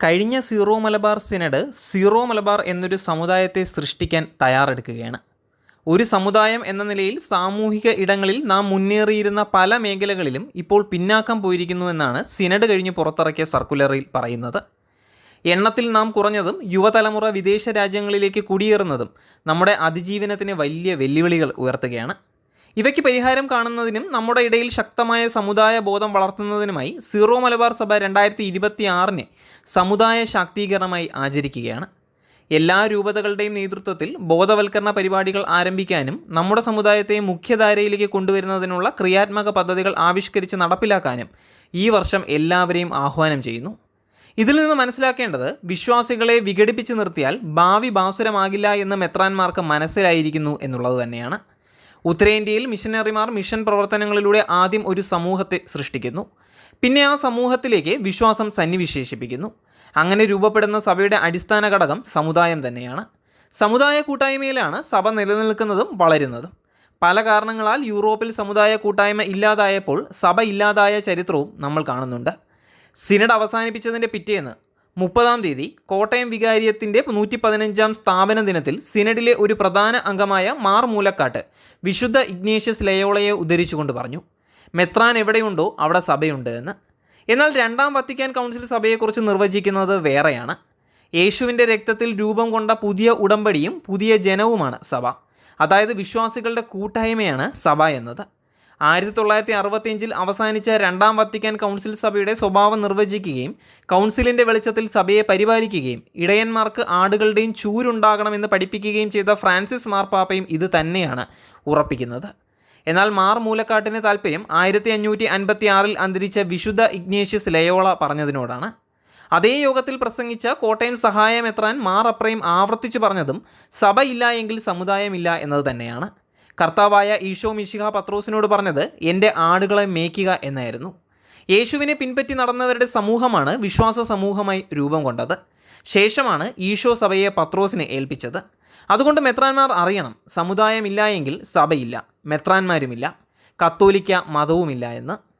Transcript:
കഴിഞ്ഞ Syro Malabar synod Syro Malabar എന്നൊരു സമുദായത്തെ സൃഷ്ടിക്കാൻ തയ്യാറെടുക്കുകയാണ്. ഒരു സമുദായം എന്ന നിലയിൽ സാമൂഹിക ഇടങ്ങളിൽ നാം മുന്നേറിയിരുന്ന പല മേഖലകളിലും ഇപ്പോൾ പിന്നാക്കം പോയിരിക്കുന്നുവെന്നാണ് സിനഡ് കഴിഞ്ഞ് പുറത്തിറക്കിയ സർക്കുലറിൽ പറയുന്നത്. എണ്ണത്തിൽ നാം കുറഞ്ഞതും യുവതലമുറ വിദേശ രാജ്യങ്ങളിലേക്ക് കുടിയേറുന്നതും നമ്മുടെ അതിജീവനത്തിന് വലിയ വെല്ലുവിളികൾ ഉയർത്തുകയാണ്. ഇവയ്ക്ക് പരിഹാരം കാണുന്നതിനും നമ്മുടെ ഇടയിൽ ശക്തമായ സമുദായ ബോധം വളർത്തുന്നതിനുമായി സീറോ മലബാർ സഭ രണ്ടായിരത്തി ഇരുപത്തി ആറിനെ സമുദായ ശാക്തീകരണമായി ആചരിക്കുകയാണ്. എല്ലാ രൂപതകളുടെയും നേതൃത്വത്തിൽ ബോധവൽക്കരണ പരിപാടികൾ ആരംഭിക്കാനും നമ്മുടെ സമുദായത്തെ മുഖ്യധാരയിലേക്ക് കൊണ്ടുവരുന്നതിനുള്ള ക്രിയാത്മക പദ്ധതികൾ ആവിഷ്കരിച്ച് നടപ്പിലാക്കാനും ഈ വർഷം എല്ലാവരെയും ആഹ്വാനം ചെയ്യുന്നു. ഇതിൽ നിന്ന് മനസ്സിലാക്കേണ്ടത് വിശ്വാസികളെ വിഘടിപ്പിച്ച് നിർത്തിയാൽ ഭാവി ബാസുരമാകില്ല എന്ന് മെത്രാന്മാർക്ക് മനസ്സിലായിരിക്കുന്നു എന്നുള്ളത് തന്നെയാണ്. ഉത്തരേന്ത്യയിൽ മിഷനറിമാർ മിഷൻ പ്രവർത്തനങ്ങളിലൂടെ ആദ്യം ഒരു സമൂഹത്തെ സൃഷ്ടിക്കുന്നു. പിന്നെ ആ സമൂഹത്തിലേക്ക് വിശ്വാസം സന്നിവിശേഷിപ്പിക്കുന്നു. അങ്ങനെ രൂപപ്പെടുന്ന സഭയുടെ അടിസ്ഥാന ഘടകം സമുദായം തന്നെയാണ്. സമുദായ കൂട്ടായ്മയിലാണ് സഭ നിലനിൽക്കുന്നതും വളരുന്നതും. പല കാരണങ്ങളാൽ യൂറോപ്പിൽ സമുദായ കൂട്ടായ്മ ഇല്ലാതായപ്പോൾ സഭ ഇല്ലാതായ ചരിത്രവും നമ്മൾ കാണുന്നുണ്ട്. സിനഡ് അവസാനിപ്പിച്ചതിന്റെ പിറ്റേന്ന് മുപ്പതാം തീയതി കോട്ടയം വികാരിയത്തിന്റെ നൂറ്റി പതിനഞ്ചാം സ്ഥാപന ദിനത്തിൽ സിനഡിലെ ഒരു പ്രധാന അംഗമായ മാർ മൂലക്കാട്ട് വിശുദ്ധ ഇഗ്നേഷ്യസ് ലയോളയെ ഉദ്ധരിച്ചുകൊണ്ട് പറഞ്ഞു മെത്രാൻ എവിടെയുണ്ടോ അവിടെ സഭയുണ്ട് എന്ന്. എന്നാൽ രണ്ടാം വത്തിക്കാൻ കൗൺസിൽ സഭയെക്കുറിച്ച് നിർവചിക്കുന്നത് വേറെയാണ്. യേശുവിന്റെ രക്തത്തിൽ രൂപം കൊണ്ട പുതിയ ഉടമ്പടിയും പുതിയ ജനവുമാണ് സഭ. അതായത് വിശ്വാസികളുടെ കൂട്ടായ്മയാണ് സഭ എന്നത്. ആയിരത്തി തൊള്ളായിരത്തി അറുപത്തിയഞ്ചിൽ അവസാനിച്ച രണ്ടാം വത്തിക്കാൻ കൗൺസിൽ സഭയുടെ സ്വഭാവം നിർവചിക്കുകയും കൗൺസിലിന്റെ വെളിച്ചത്തിൽ സഭയെ പരിപാലിക്കുകയും ഇടയന്മാർക്ക് ആടുകളുടെയും ചൂരുണ്ടാകണമെന്ന് പഠിപ്പിക്കുകയും ചെയ്ത ഫ്രാൻസിസ് മാർപ്പാപ്പയും ഇത് തന്നെയാണ് ഉറപ്പിക്കുന്നത്. എന്നാൽ മാർ മൂലക്കാട്ടിന് താല്പര്യം ആയിരത്തി അഞ്ഞൂറ്റി അൻപത്തി ആറിൽ അന്തരിച്ച വിശുദ്ധ ഇഗ്നേഷ്യസ് ലയോള പറഞ്ഞതിനോടാണ്. അതേ യോഗത്തിൽ പ്രസംഗിച്ച കോട്ടയം സഹായമെത്രാൻ മാർ അപ്രയും ആവർത്തിച്ചു പറഞ്ഞതും സഭയില്ല എങ്കിൽ സമുദായമില്ല എന്നത് തന്നെയാണ്. കർത്താവായ ഈശോ മിശിഹ പത്രോസിനോട് പറഞ്ഞത് എന്റെ ആടുകളെ മേയ്ക്കുക എന്നായിരുന്നു. യേശുവിനെ പിൻപറ്റി നടന്നവരുടെ സമൂഹമാണ് വിശ്വാസ സമൂഹമായി രൂപം കൊണ്ടത്. ശേഷമാണ് ഈശോ സഭയെ പത്രോസിനെ ഏൽപ്പിച്ചത്. അതുകൊണ്ട് മെത്രാന്മാർ അറിയണം സമുദായമില്ല എങ്കിൽ സഭയില്ല മെത്രാന്മാരുമില്ല കത്തോലിക്ക മതവുമില്ല എന്ന്.